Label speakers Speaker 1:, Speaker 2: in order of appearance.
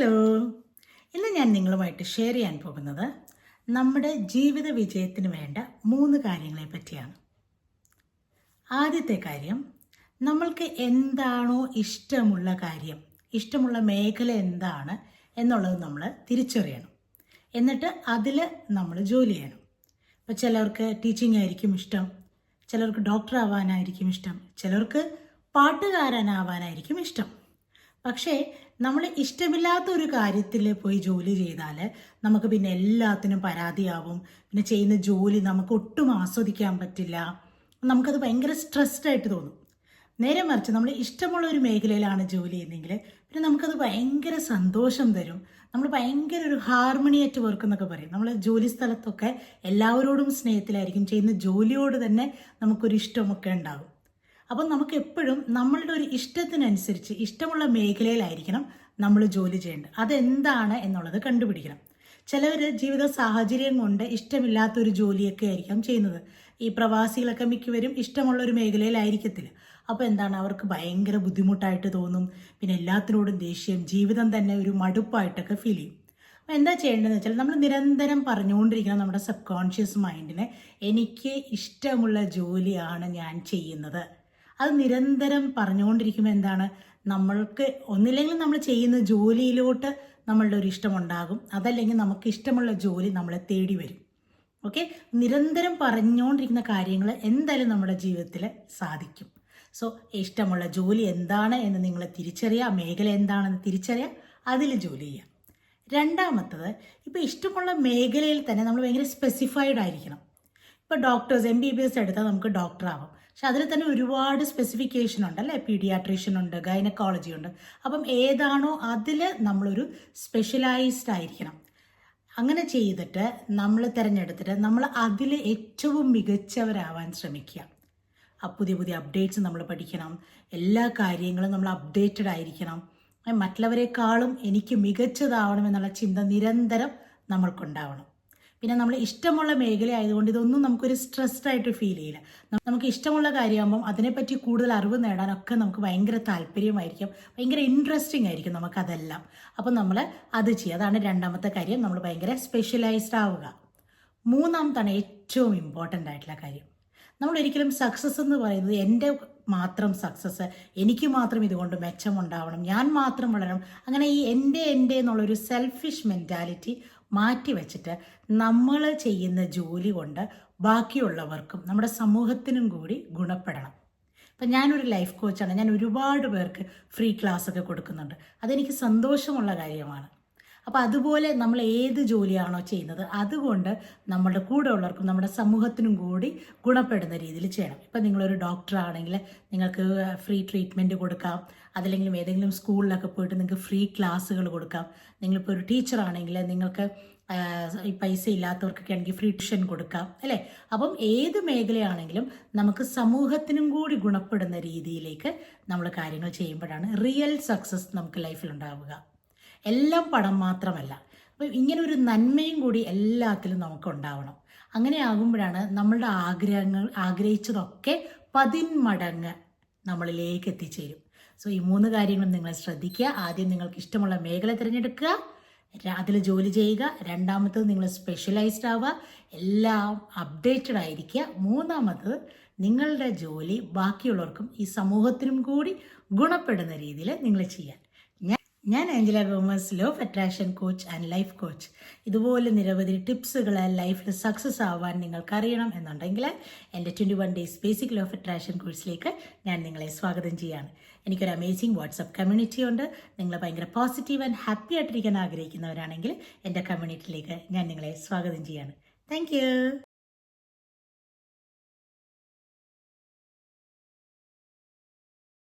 Speaker 1: Hello. ഇന്ന് ഞാൻ നിങ്ങളുമായിട്ട് ഷെയർ ചെയ്യാൻ പോകുന്നത് നമ്മുടെ ജീവിത വിജയത്തിന് വേണ്ട മൂന്ന് കാര്യങ്ങളെ പറ്റിയാണ്. ആദ്യത്തെ കാര്യം നമ്മൾക്ക് എന്താണോ ഇഷ്ടമുള്ള കാര്യം ഇഷ്ടമുള്ള മേഖല എന്താണ് എന്നുള്ളത് നമ്മൾ തിരിച്ചറിയണം. എന്നിട്ട് അതിൽ നമ്മൾ ജോലി ചെയ്യണം. ഇപ്പോൾ ചിലർക്ക് ടീച്ചിങ് ആയിരിക്കും ഇഷ്ടം ചിലർക്ക് ഡോക്ടർ ആവാനായിരിക്കും ഇഷ്ടം ചിലർക്ക് പാട്ടുകാരനാവാനായിരിക്കും ഇഷ്ടം. പക്ഷേ നമ്മൾ ഇഷ്ടമില്ലാത്ത ഒരു കാര്യത്തിൽ പോയി ജോലി ചെയ്താൽ നമുക്ക് പിന്നെ എല്ലാത്തിനും പരാതിയാവും. പിന്നെ ചെയ്യുന്ന ജോലി നമുക്ക് ഒട്ടും ആസ്വദിക്കാൻ പറ്റില്ല. നമുക്കത് ഭയങ്കര സ്ട്രെസ്ഡ് ആയിട്ട് തോന്നും. നേരെ മറിച്ച് നമ്മൾ ഇഷ്ടമുള്ള ഒരു മേഖലയിലാണ് ജോലി ചെയ്യുന്നതെങ്കിൽ പിന്നെ നമുക്കത് ഭയങ്കര സന്തോഷം തരും. നമ്മൾ ഭയങ്കര ഒരു ഹാർമണി ഹാർമണിയായിട്ട് വർക്ക് എന്നൊക്കെ പറയും. നമ്മൾ ജോലി സ്ഥലത്തൊക്കെ എല്ലാവരോടും സ്നേഹത്തിലായിരിക്കും. ചെയ്യുന്ന ജോലിയോട് തന്നെ നമുക്കൊരു ഇഷ്ടമൊക്കെ ഉണ്ടാകും അപ്പം നമുക്ക് എപ്പോഴും നമ്മളുടെ ഒരു ഇഷ്ടത്തിനനുസരിച്ച് ഇഷ്ടമുള്ള മേഖലയിലായിരിക്കണം നമ്മൾ ജോലി ചെയ്യേണ്ടത്. അതെന്താണ് എന്നുള്ളത് കണ്ടുപിടിക്കണം. ചിലവർ ജീവിത സാഹചര്യം കൊണ്ട് ഇഷ്ടമില്ലാത്ത ഒരു ജോലിയൊക്കെ ആയിരിക്കാം ചെയ്യുന്നത്. ഈ പ്രവാസികളൊക്കെ മിക്കവരും ഇഷ്ടമുള്ള ഒരു മേഖലയിലായിരിക്കത്തില്ല. അപ്പോൾ എന്താണ്? അവർക്ക് ഭയങ്കര ബുദ്ധിമുട്ടായിട്ട് തോന്നും. പിന്നെ എല്ലാത്തിനോടും ദേഷ്യം ജീവിതം തന്നെ ഒരു മടുപ്പായിട്ടൊക്കെ ഫീൽ ചെയ്യും. അപ്പോൾ എന്താ ചെയ്യേണ്ടതെന്ന് വെച്ചാൽ നമ്മൾ നിരന്തരം പറഞ്ഞുകൊണ്ടിരിക്കണം നമ്മുടെ സബ് കോൺഷ്യസ് മൈൻഡിനെ എനിക്ക് ഇഷ്ടമുള്ള ജോലിയാണ് ഞാൻ ചെയ്യുന്നത്. അത് നിരന്തരം പറഞ്ഞുകൊണ്ടിരിക്കുമ്പോൾ എന്താണ് നമ്മൾക്ക് ഒന്നില്ലെങ്കിൽ നമ്മൾ ചെയ്യുന്ന ജോലിയിലോട്ട് നമ്മളുടെ ഒരു ഇഷ്ടമുണ്ടാകും. അതല്ലെങ്കിൽ നമുക്ക് ഇഷ്ടമുള്ള ജോലി നമ്മളെ തേടി വരും. ഓക്കെ? നിരന്തരം പറഞ്ഞുകൊണ്ടിരിക്കുന്ന കാര്യങ്ങൾ എന്തായാലും നമ്മുടെ ജീവിതത്തിൽ സാധിക്കും. സോ ഇഷ്ടമുള്ള ജോലി എന്താണ് എന്ന് നിങ്ങൾ തിരിച്ചറിയുക മേഖല എന്താണെന്ന് തിരിച്ചറിയുക അതിൽ ജോലി ചെയ്യുക. രണ്ടാമത്തത് ഇപ്പോൾ ഇഷ്ടമുള്ള മേഖലയിൽ തന്നെ നമ്മൾ ഭയങ്കര സ്പെസിഫൈഡ് ആയിരിക്കണം. ഇപ്പോൾ doctors M B B S എടുത്താൽ നമുക്ക് ഡോക്ടർ ആവാം. പക്ഷെ അതിൽ തന്നെ ഒരുപാട് സ്പെസിഫിക്കേഷൻ ഉണ്ട് അല്ലേ? പീഡിയാട്രീഷ്യൻ ഉണ്ട് ഗൈനക്കോളജി ഉണ്ട്. അപ്പം ഏതാണോ അതിൽ നമ്മളൊരു സ്പെഷ്യലൈസ്ഡ് ആയിരിക്കണം. അങ്ങനെ ചെയ്തിട്ട് നമ്മൾ തിരഞ്ഞെടുത്തിട്ട് നമ്മൾ അതിൽ ഏറ്റവും മികച്ചവരാവാൻ ശ്രമിക്കുക. പുതിയ പുതിയ അപ്ഡേറ്റ്സ് നമ്മൾ പഠിക്കണം. എല്ലാ കാര്യങ്ങളും നമ്മൾ അപ്ഡേറ്റഡ് ആയിരിക്കണം. മറ്റുള്ളവരെക്കാളും എനിക്ക് മികച്ചതാവണം എന്നുള്ള ചിന്ത നിരന്തരം നമ്മൾക്കുണ്ടാവണം. പിന്നെ നമ്മൾ ഇഷ്ടമുള്ള മേഖല ആയതുകൊണ്ട് ഇതൊന്നും നമുക്കൊരു സ്ട്രെസ്ഡ് ആയിട്ട് ഫീൽ ചെയ്യില്ല. നമുക്ക് ഇഷ്ടമുള്ള കാര്യമാകുമ്പം അതിനെപ്പറ്റി കൂടുതൽ അറിവ് നേടാനൊക്കെ നമുക്ക് ഭയങ്കര താല്പര്യമായിരിക്കും. ഭയങ്കര ഇൻട്രസ്റ്റിംഗ് ആയിരിക്കും നമുക്ക് അതെല്ലാം അപ്പം നമ്മൾ അത് ചെയ്യുക അതാണ് രണ്ടാമത്തെ കാര്യം. നമ്മൾ ഭയങ്കര സ്പെഷ്യലൈസ്ഡ് ആവുക. മൂന്നാമത്താണ് ഏറ്റവും ഇമ്പോർട്ടന്റ് ആയിട്ടുള്ള കാര്യം. നമ്മൾ ഒരിക്കലും സക്സസ് എന്ന് പറയുന്നത് എന്റെ മാത്രം സക്സസ് എനിക്ക് മാത്രം ഇതുകൊണ്ട് മെച്ചമുണ്ടാവണം. ഞാൻ മാത്രം വളരണം. അങ്ങനെ ഈ എന്റെ എന്റെ എന്നുള്ളൊരു സെൽഫിഷ് മെന്റാലിറ്റി മാറ്റി വെച്ചിട്ട് നമ്മൾ ചെയ്യുന്ന ജോലി കൊണ്ട് ബാക്കിയുള്ളവർക്കും നമ്മുടെ സമൂഹത്തിനും കൂടി ഗുണപ്പെടണം. ഇപ്പം ഞാനൊരു ലൈഫ് കോച്ചാണ് ഞാൻ ഒരുപാട് പേർക്ക് ഫ്രീ ക്ലാസ് ഒക്കെ കൊടുക്കുന്നുണ്ട്. അതെനിക്ക് സന്തോഷമുള്ള കാര്യമാണ്. അപ്പോൾ അതുപോലെ നമ്മൾ ഏത് ജോലിയാണോ ചെയ്യുന്നത് അതുകൊണ്ട് നമ്മുടെ കൂടെ ഉള്ളവർക്കും നമ്മുടെ സമൂഹത്തിനും കൂടി ഗുണപ്പെടുന്ന രീതിയിൽ ചെയ്യണം. ഇപ്പം നിങ്ങളൊരു ഡോക്ടർ ആണെങ്കിൽ നിങ്ങൾക്ക് ഫ്രീ ട്രീറ്റ്മെന്റ് കൊടുക്കാം. അതല്ലെങ്കിൽ ഏതെങ്കിലും സ്കൂളിലൊക്കെ പോയിട്ട് നിങ്ങൾക്ക് ഫ്രീ ക്ലാസ്സുകൾ കൊടുക്കാം. നിങ്ങളിപ്പോൾ ഒരു ടീച്ചർ ആണെങ്കിൽ നിങ്ങൾക്ക് ഈ പൈസ ഇല്ലാത്തവർക്കൊക്കെ ആണെങ്കിൽ ഫ്രീ ട്യൂഷൻ കൊടുക്കാം അല്ലേ? അപ്പം ഏത് മേഖലയാണെങ്കിലും നമുക്ക് സമൂഹത്തിനും കൂടി ഗുണപ്പെടുന്ന രീതിയിലേക്ക് നമ്മൾ കാര്യങ്ങൾ ചെയ്യുമ്പോഴാണ് റിയൽ സക്സസ് നമുക്ക് ലൈഫിൽ ഉണ്ടാവുക. എല്ലാം പണം മാത്രമല്ല. അപ്പം ഇങ്ങനെ ഒരു നന്മയും കൂടി എല്ലാത്തിലും നമുക്ക് ഉണ്ടാവണം അങ്ങനെ ആകുമ്പോഴാണ് നമ്മളുടെ ആഗ്രഹങ്ങൾ ആഗ്രഹിച്ചതൊക്കെ പതിന്മടങ്ങ് നമ്മളിലേക്ക് എത്തിച്ചേരും. സോ ഈ മൂന്ന് കാര്യങ്ങളും നിങ്ങൾ ശ്രദ്ധിക്കുക. ആദ്യം നിങ്ങൾക്ക് ഇഷ്ടമുള്ള മേഖല തിരഞ്ഞെടുക്കുക. അതിൽ ജോലി ചെയ്യുക. രണ്ടാമത്തത് നിങ്ങൾ സ്പെഷ്യലൈസ്ഡ് ആവുക. എല്ലാം അപ്ഡേറ്റഡ് ആയിരിക്കുക. മൂന്നാമത്തത് നിങ്ങളുടെ ജോലി ബാക്കിയുള്ളവർക്കും ഈ സമൂഹത്തിനും കൂടി ഗുണപ്പെടുന്ന രീതിയിൽ നിങ്ങൾ ചെയ്യാൻ. ഞാൻ Angela Gomez law of attraction coach and life coach ഇതുപോലെ നിരവധി ടിപ്സുകൾ ലൈഫിൽ സക്സസ് ആവാൻ നിങ്ങൾക്കറിയണം എന്നുണ്ടെങ്കിൽ എന്റെ twenty one days basic law of attraction കോഴ്സിലേക്ക് ഞാൻ നിങ്ങളെ സ്വാഗതം ചെയ്യാണ്. എനിക്കൊരു അമേസിംഗ് വാട്സപ്പ് കമ്മ്യൂണിറ്റി ഉണ്ട്. നിങ്ങൾ ഭയങ്കര പോസിറ്റീവ് ആൻഡ് ഹാപ്പി ആയിട്ടിരിക്കാൻ ആഗ്രഹിക്കുന്നവരാണെങ്കിൽ എന്റെ കമ്മ്യൂണിറ്റിയിലേക്ക് ഞാൻ നിങ്ങളെ സ്വാഗതം ചെയ്യാണ്. താങ്ക്